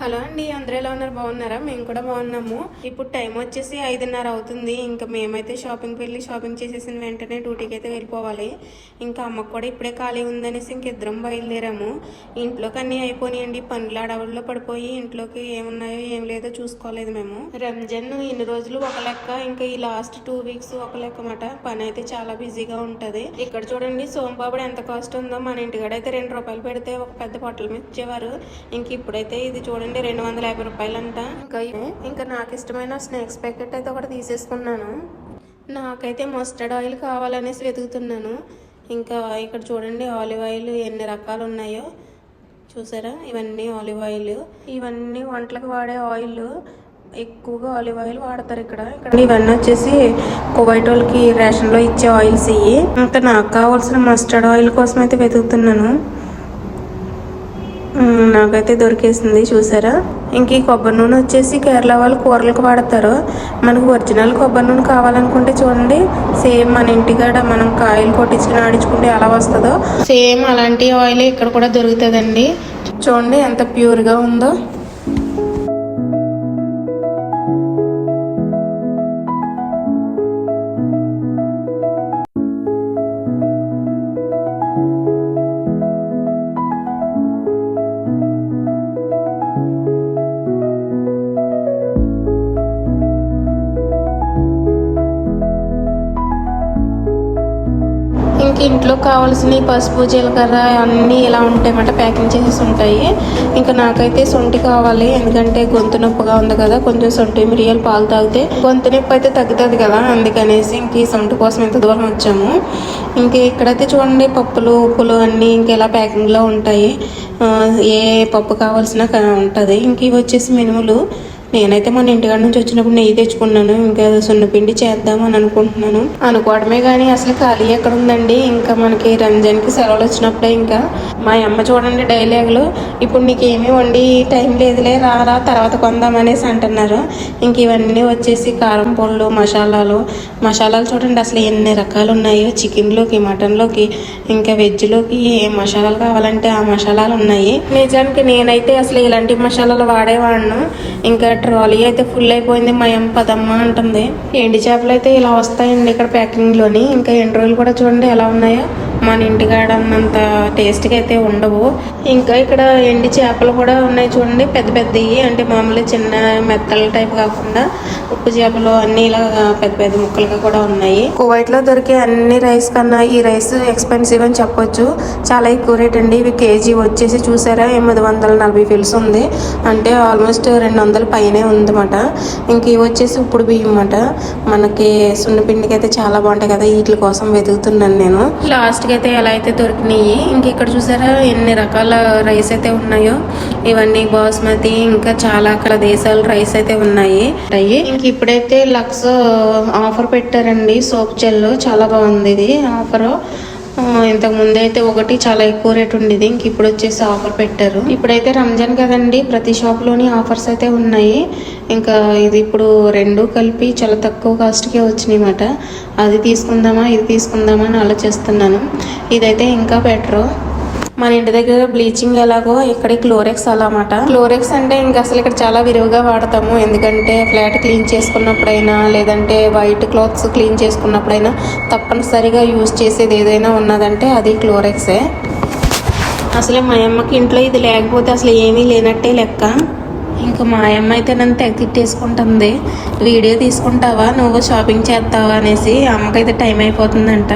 Hello అండి అందరూ ఎలా ఉన్నారు? బాగున్నారా? మేము కూడా బాగున్నాము. ఇప్పుడు టైం వచ్చేసి ఐదున్నర అవుతుంది. ఇంకా మేమైతే షాపింగ్కి వెళ్ళి షాపింగ్ చేసేసిన వెంటనే డ్యూటీకి అయితే వెళ్ళిపోవాలి. ఇంకా అమ్మకు కూడా ఇప్పుడే ఖాళీ ఉందనేసి ఇంక ఇద్దరం బయలుదేరాము. ఇంట్లోకి అన్నీ అయిపోయినాయండి. పనులు అడవుల్లో పడిపోయి ఇంట్లోకి ఏమున్నాయో ఏం లేదో చూసుకోలేదు మేము. రంజాన్ ఇన్ని రోజులు ఒక లెక్క ఇంకా ఈ లాస్ట్ టూ వీక్స్ ఒక లెక్క మాట పని అయితే చాలా బిజీగా ఉంటుంది. ఇక్కడ చూడండి సోంపాపుడు ఎంత కాస్ట్ ఉందో. మన ఇంటికాడ అయితే రెండు రూపాయలు పెడితే ఒక పెద్ద పొట్టలు మీద ఇచ్చేవారు. ఇంక ఇప్పుడైతే ఇది చూడండి రెండు వందల యాభై రూపాయలంట. ఇంకా ఇవి- ఇంకా నాకు ఇష్టమైన స్నాక్స్ ప్యాకెట్ అయితే ఒకటి తీసేసుకున్నాను. నాకైతే మస్టర్డ్ ఆయిల్ కావాలనేసి వెతుకుతున్నాను. ఇంకా ఇక్కడ చూడండి ఆలివ్ ఆయిల్ ఎన్ని రకాలు ఉన్నాయో. చూసారా? ఇవన్నీ ఆలివ్ ఆయిల్. ఇవన్నీ వంటలకు వాడే ఆయిల్. ఎక్కువగా ఆలివ్ ఆయిల్ వాడతారు ఇక్కడ. ఇక్కడ ఇవన్నీ వచ్చేసి కువైట్ వాళ్ళకి రేషన్లో ఇచ్చే ఆయిల్స్ ఇవి ఇంకా నాకు కావాల్సిన మస్టర్డ్ ఆయిల్ కోసం అయితే వెతుకుతున్నాను. నాకైతే దొరికేసింది చూసారా? ఇంక ఈ కొబ్బరి నూనె వచ్చేసి కేరళ వాళ్ళు కూరలకు వాడతారు. మనకు ఒరిజినల్ కొబ్బరి నూనె కావాలనుకుంటే చూడండి. సేమ్ మన ఇంటికాడ మనం కాయలు కొట్టించుకుని ఆడించుకుంటే ఎలా వస్తుందో. సేమ్ అలాంటి ఆయిల్ ఇక్కడ కూడా దొరుకుతుందండి. చూడండి ఎంత ప్యూర్గా ఉందో. మనకి ఇంట్లో కావాల్సిన పసుపు జీలకర్ర అన్నీ ఇలా ఉంటాయన్నమాట. ప్యాకింగ్ చేసేసి ఉంటాయి. ఇంకా నాకైతే సొంటి కావాలి. ఎందుకంటే గొంతు నొప్పిగా ఉంది కదా. కొంచెం సొంటి మిరియాలు పాలు తాగితే గొంతు నొప్పి అయితే తగ్గుతుంది కదా. అందుకనేసి ఇంక ఈ సొంటి కోసం ఇంత దూరం వచ్చాము. ఇంకా ఇక్కడైతే చూడండి పప్పులు ఉప్పులు అన్నీ ఇంక ఇలా ప్యాకింగ్లో ఉంటాయి. ఏ పప్పు కావాల్సిన ఉంటుంది. ఇంక ఇవి వచ్చేసి మినుములు. నేనైతే మన ఇంటికాడ నుంచి వచ్చినప్పుడు నెయ్యి తెచ్చుకున్నాను. ఇంకా సున్నపిండి చేద్దాం అని అనుకుంటున్నాను. అనుకోవడమే కానీ అసలు ఖాళీ ఎక్కడ ఉందండి? ఇంకా మనకి రంజాన్కి సెలవులు వచ్చినప్పుడే ఇంకా. మా అమ్మ చూడండి డైలాగులు. ఇప్పుడు నీకేమీ వండి టైం లేదులే రారా తర్వాత కొందాం అనేసి అంటున్నారు. ఇంక ఇవన్నీ వచ్చేసి కారం పొళ్ళు మసాలాలు. మసాలాలు చూడండి అసలు ఎన్ని రకాలు ఉన్నాయో. చికెన్లోకి మటన్లోకి ఇంకా వెజ్లోకి ఏ మసాలాలు కావాలంటే ఆ మసాలాలు ఉన్నాయి. నిజానికి నేనైతే అసలు ఇలాంటి మసాలాలు వాడేవాడిను. ఇంకా ట్రాలీ అయితే ఫుల్ అయిపోయింది. మా పదమ్మ అంటుంది. ఎండి చేపలు అయితే ఇలా వస్తాయండి ఇక్కడ ప్యాకింగ్లోని ఇంకా ఎండు రోజులు కూడా చూడండి ఎలా ఉన్నాయో. మన ఇంటికాడ ఉన్నంత టేస్ట్గా అయితే ఉండవు. ఇంకా ఇక్కడ ఎండి చేపలు కూడా ఉన్నాయి చూడండి పెద్ద పెద్దవి. అంటే మామూలు చిన్న మెత్తల టైప్ కాకుండా ఉప్పు చేపలు అన్ని ఇలా పెద్ద పెద్ద ముక్కలుగా కూడా ఉన్నాయి. కువైట్లో దొరికే అన్ని రైస్ కన్నా ఈ రైస్ ఎక్స్పెన్సివ్ అని చెప్పొచ్చు. చాలా ఎక్కువ రేట్ అండి. ఇవి కేజీ వచ్చేసి చూసారా? ఎనిమిది వందల నలభై ఫిల్స్ ఉంది. అంటే ఆల్మోస్ట్ రెండు వందల పైనే ఉందన్నమాట. ఇంక ఇవి వచ్చేసి ఇప్పుడు బియ్యం అన్నమాట. మనకి సున్నపిండికి అయితే చాలా బాగుంటాయి కదా వీటి కోసం వెతుకుతున్నాను నేను. లాస్ట్కి అయితే ఎలా అయితే దొరికినాయి ఇంక ఇక్కడ చూసారా ఎన్ని రకాల రైస్ అయితే ఉన్నాయో. ఇవన్నీ బాస్మతి ఇంకా చాలా రకాల దేశాల రైస్ అయితే ఉన్నాయి. అయ్యి ఇంక ఇప్పుడైతే లక్స్ ఆఫర్ పెట్టారండి సోప్ జెల్ చాలా బాగుంది ఇది ఆఫర్. ఇంతకు ముందు అయితే ఒకటి చాలా ఎక్కువ రేట్ ఉండేది. ఇంక ఇప్పుడు వచ్చేసి ఆఫర్ పెట్టారు. ఇప్పుడైతే రంజాన్ కదండి ప్రతి షాప్లోని ఆఫర్స్ అయితే ఉన్నాయి. ఇంకా ఇది ఇప్పుడు రెండు కలిపి చాలా తక్కువ కాస్ట్కే వచ్చినాయి అన్నమాట. అది తీసుకుందామా ఇది తీసుకుందామా అని ఆలోచిస్తున్నాను. ఇదైతే ఇంకా బెటరు మన ఇంటి దగ్గర బ్లీచింగ్ ఎలాగో ఇక్కడ క్లోరెక్స్ అలామాట. క్లోరెక్స్ అంటే ఇంకా అసలు ఇక్కడ చాలా విరివిగా వాడతాము. ఎందుకంటే ఫ్లాట్ క్లీన్ చేసుకున్నప్పుడైనా లేదంటే వైట్ క్లాత్స్ క్లీన్ చేసుకున్నప్పుడైనా తప్పనిసరిగా యూజ్ చేసేది ఏదైనా ఉన్నదంటే అది క్లోరెక్సే. అసలు మా అమ్మకి ఇంట్లో ఇది లేకపోతే అసలు ఏమీ లేనట్టే లెక్క. ఇంకా మా అమ్మ అయితే నన్ను తెగ తిట్టేసుకుంటుంది వీడియో తీసుకుంటావా? నువ్వు షాపింగ్ చేస్తావా? అనేసి అమ్మకైతే టైం అయిపోతుందంట.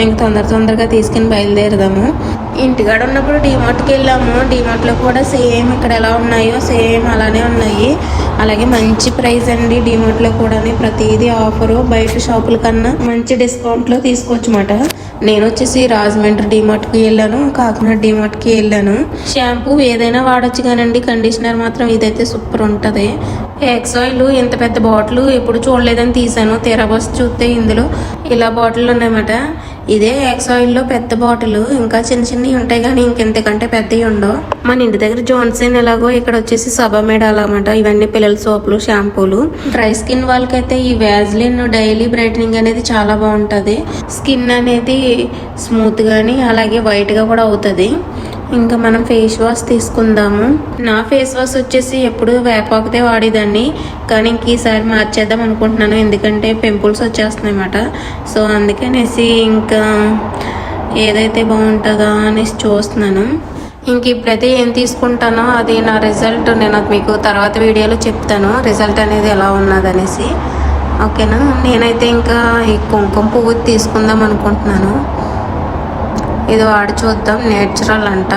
ఇంక తొందర తొందరగా తీసుకుని బయలుదేరదాము. ఇంటికాడ ఉన్నప్పుడు డిమార్ట్కి వెళ్ళాము. డిమార్ట్లో కూడా సేమ్ ఇక్కడ ఎలా ఉన్నాయో సేమ్ అలానే ఉన్నాయి. అలాగే మంచి ప్రైస్ అండి డిమార్ట్లో కూడా ప్రతిదీ ఆఫరు బయట షాపుల కన్నా మంచి డిస్కౌంట్లో తీసుకోవచ్చమాట. నేను వచ్చేసి రాజమండ్రి డిమార్ట్కి వెళ్ళాను కాకినాడ డిమార్ట్కి వెళ్ళాను. షాంపూ ఏదైనా వాడచ్చు కానండి కండిషనర్ మాత్రం ఇదైతే సూపర్ ఉంటుంది. ఎక్స్ ఆయిల్ ఇంత పెద్ద బాటిల్ ఎప్పుడు చూడలేదని తీసాను తీరా బస్ చూస్తే ఇందులో ఇలా బాటిల్ ఉన్నాయన్నమాట. ఇదే ఎక్స్ ఆయిల్లో పెద్ద బాటిల్ ఇంకా చిన్న చిన్నవి ఉంటాయి కానీ ఇంకెంతకంటే పెద్దవి ఉండవు. మన ఇంటి దగ్గర జాన్సన్ ఎలాగో ఇక్కడ వచ్చేసి సబామేడ్ అలామాట. ఇవన్నీ పిల్లల సోపులు షాంపూలు. డ్రై స్కిన్ వాళ్ళకైతే ఈ వ్యాజ్లిన్ డైలీ బ్రైటనింగ్ అనేది చాలా బాగుంటుంది. స్కిన్ అనేది స్మూత్ గాని అలాగే వైట్గా కూడా అవుతుంది. ఇంకా మనం ఫేస్ వాష్ తీసుకుందాము. నా ఫేస్ వాష్ వచ్చేసి ఎప్పుడు వేపాకుతే వాడేదాన్ని. కానీ ఇంక ఈసారి మార్చేద్దాం అనుకుంటున్నాను. ఎందుకంటే పింపుల్స్ వచ్చేస్తున్నాయి అన్నమాట. సో అందుకనేసి ఇంకా ఏదైతే బాగుంటుందా అనేసి చూస్తున్నాను. ఇంక ఇప్పుడైతే ఏం తీసుకుంటానో అది నా రిజల్ట్ నేను అది మీకు తర్వాత వీడియోలో చెప్తాను. రిజల్ట్ అనేది ఎలా ఉన్నదనేసి ఓకేనా? నేనైతే ఇంకా ఈ కుంకుమ పువ్వు తీసుకుందాం అనుకుంటున్నాను. ఇది వాడి చూద్దాం నేచురల్ అంట.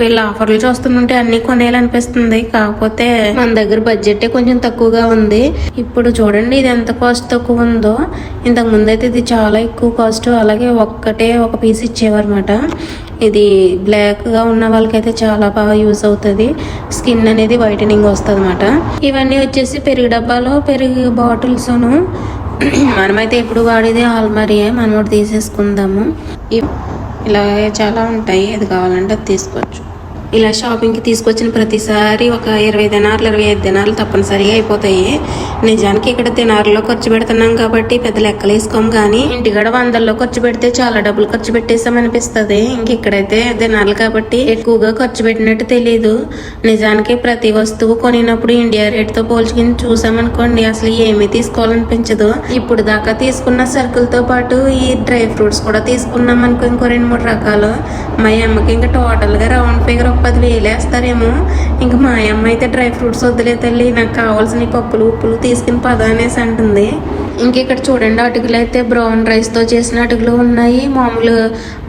వీళ్ళ ఆఫర్లు చూస్తుంటే అన్ని కొనేయాలనిపిస్తుంది. కాకపోతే మన దగ్గర బడ్జెట్ కొంచెం తక్కువగా ఉంది. ఇప్పుడు చూడండి ఇది ఎంత కాస్ట్ తక్కువ ఉందో. ఇంతకు ముందు అయితే ఇది చాలా ఎక్కువ కాస్ట్ అలాగే ఒక్కటే ఒక పీస్ ఇచ్చేవారన్నమాట. ఇది బ్లాక్గా ఉన్న వాళ్ళకైతే చాలా బాగా యూస్ అవుతుంది. స్కిన్ అనేది వైటనింగ్ వస్తుంది అనమాట ఇవన్నీ వచ్చేసి పెరుగు డబ్బాలో పెరుగు బాటిల్స్ను మనమైతే ఎప్పుడు వాడేది ఆల్మరియే. మనం తీసేసుకుందాము. ఇలాగే చాలా ఉంటాయి. ఏది కావాలంటే అది తీసుకోవచ్చు. ఇలా షాపింగ్కి తీసుకొచ్చిన ప్రతిసారి ఒక ఇరవై దినార్లు ఇరవై ఐదు దినార్లు తప్పనిసరిగా అయిపోతాయి. నిజానికి ఇక్కడ దినార్లో ఖర్చు పెడుతున్నాం కాబట్టి పెద్ద లెక్కలు వేసుకోం కానీ ఇంటికాడ వందల్లో ఖర్చు పెడితే చాలా డబ్బులు ఖర్చు పెట్టేసాం అనిపిస్తుంది ఇంక ఇక్కడైతే దినాలు కాబట్టి ఎక్కువగా ఖర్చు పెట్టినట్టు తెలియదు నిజానికి ప్రతి వస్తువు కొనినప్పుడు ఇండియా రేట్తో పోల్చుకుని చూసామనుకోండి అసలు ఏమీ తీసుకోవాలనిపించదు. ఇప్పుడు దాకా తీసుకున్న సరుకులతో పాటు ఈ డ్రై ఫ్రూట్స్ కూడా తీసుకున్నాం అనుకో ఇంకో రెండు మూడు రకాలు. మా అమ్మకి ఇంకా టోటల్గా రౌండ్ ఫిగర్ పది వేలు వేస్తారేమో ఇంకా మా అమ్మ అయితే డ్రై ఫ్రూట్స్ వద్దులే తల్లి నాకు కావాల్సిన పప్పులు ఉప్పులు తీసుకుని పద అనేసి అంటుంది. ఇంక ఇక్కడ చూడండి అటుకులు అయితే బ్రౌన్ రైస్తో చేసిన అటుకులు ఉన్నాయి. మామూలు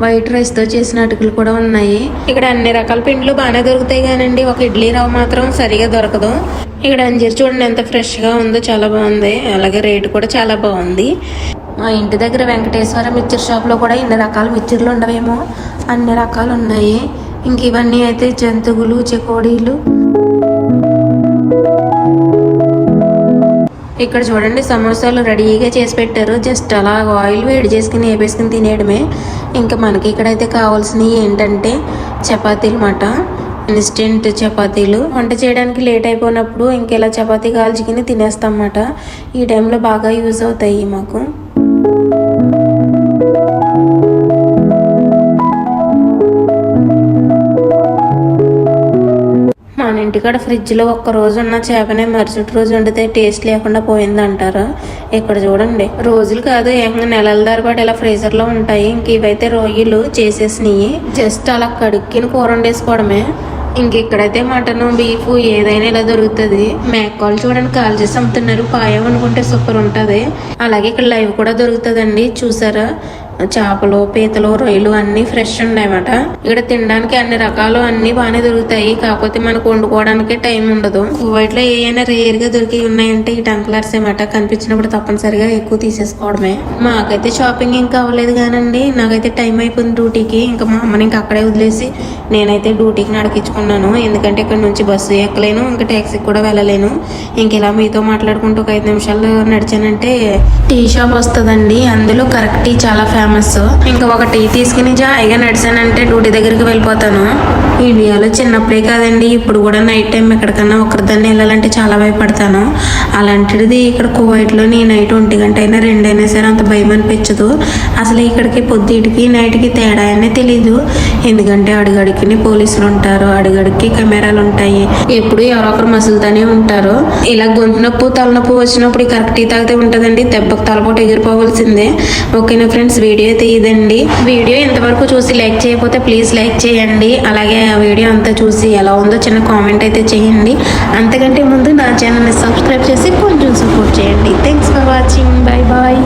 వైట్ రైస్తో చేసిన అటుకులు కూడా ఉన్నాయి. ఇక్కడ అన్ని రకాల పిండిలు బాగానే దొరుకుతాయి కానండి. ఒక ఇడ్లీ రవ్వ మాత్రం సరిగా దొరకదు. ఇక్కడ అంజీర్ చూడండి ఎంత ఫ్రెష్గా ఉందో చాలా బాగుంది. అలాగే రేటు కూడా చాలా బాగుంది. మా ఇంటి దగ్గర వెంకటేశ్వర మిక్చర్ షాప్లో కూడా ఇన్ని రకాల మిక్చర్లు ఉండవేమో. అన్ని రకాలు ఉన్నాయి. ఇంక ఇవన్నీ అయితే జంతువులు చెకోడీలు. ఇక్కడ చూడండి సమోసాలు రెడీగా చేసి పెట్టారు. జస్ట్ అలా ఆయిల్ వేడి చేసుకుని వేపేసుకుని తినేయడమే. ఇంకా మనకి ఇక్కడైతే కావాల్సినవి ఏంటంటే చపాతీలు మాట. ఇన్స్టెంట్ చపాతీలు. వంట చేయడానికి లేట్ అయిపోయినప్పుడు ఇంకెలా చపాతీ కాల్చుకుని తినేస్తాం అన్నమాట ఈ టైంలో బాగా యూజ్ అవుతాయి మాకు. ఇంటికాడ ఫ్రిడ్జ్లో ఒక్క రోజు ఉన్న చేపనే మరుసటి రోజు వండితే టేస్ట్ లేకుండా పోయింది అంటారు ఇక్కడ చూడండి. రోజులు కాదు ఏకంగా నెలల తరబడి ఇలా ఫ్రీజర్లో ఉంటాయి. ఇంక ఇవైతే రొయ్యలు చేసేసినాయి. జస్ట్ అలా కడుక్కిన కూర వండేసుకోవడమే. ఇంక ఇక్కడైతే మటన్ బీఫ్ ఏదైనా ఇలా దొరుకుతుంది. మేకాలు చూడండి కాల్ చేసి అమ్ముతున్నారు. పాయం అనుకుంటే సూపర్ ఉంటుంది. అలాగే ఇక్కడ లైవ్ కూడా దొరుకుతుందండి. చూసారా? చేపలు పీతలు రొయ్యలు అన్ని ఫ్రెష్ ఉన్నాయన్నమాట ఇక్కడ తినడానికి అన్ని రకాలు అన్ని బాగానే దొరుకుతాయి. కాకపోతే మనకు వండుకోవడానికి టైం ఉండదు. కువైట్లో ఏమైనా రేర్గా దొరికి ఉన్నాయంటే ఈ టంక్లర్స్ ఏమాట కనిపించినప్పుడు తప్పనిసరిగా ఎక్కువ తీసేసుకోవడమే. మాకైతే షాపింగ్ ఇంకా అవ్వలేదు కానండి. నాకైతే టైం అయిపోయింది డ్యూటీకి ఇంకా మా అమ్మని ఇంకా అక్కడే వదిలేసి నేనైతే డ్యూటీకి నడిపించుకున్నాను. ఎందుకంటే ఇక్కడ నుంచి బస్సు ఎక్కలేను ఇంకా ట్యాక్సీకి కూడా వెళ్ళలేను. ఇంక ఇలా మీతో మాట్లాడుకుంటూ ఒక ఐదు నిమిషాలు నడిచానంటే టీ షాప్ వస్తుందండి. అందులో కరెక్ట్ టీ చాలా ఫేమస్ ఇంకా ఒక టీ తీసుకుని జాయిగా నడిచానంటే డ్యూటీ దగ్గరికి వెళ్ళిపోతాను. ఇండియాలో చిన్నప్పుడే కాదండి ఇప్పుడు కూడా నైట్ టైం ఎక్కడికన్నా ఒకరిదాన్ని వెళ్ళాలంటే చాలా భయపడతాను. అలాంటిది ఇక్కడ కువైట్లో నీ నైట్ ఒంటి గంట అయినా రెండైనా సరే అంత భయం అనిపించదు. అసలు ఇక్కడికి పొద్దుటికి నైట్కి తేడా అనే తెలీదు. ఎందుకంటే అడుగడికి పోలీసులు ఉంటారు అడుగడికి కెమెరాలు ఉంటాయి. ఎప్పుడు ఎవరో ఒకరు మసులుతానే ఉంటారు. ఇలా గొంతు నొప్పు తలనొప్పి వచ్చినప్పుడు కరెక్ట్ టీ తాగితే ఉంటుందండి దెబ్బకు తలపోటు ఎగిరిపోవాల్సిందే. ఓకేనా ఫ్రెండ్స్ వీడియో వీడియో తీయదండి. వీడియో ఇంతవరకు చూసి లైక్ చేయకపోతే ప్లీజ్ లైక్ చేయండి. అలాగే ఆ వీడియో అంతా చూసి ఎలా ఉందో చిన్న కామెంట్ అయితే చేయండి. అంతకంటే ముందు నా ఛానల్ని సబ్స్క్రైబ్ చేసి కొంచెం సపోర్ట్ చేయండి. Thanks for watching bye bye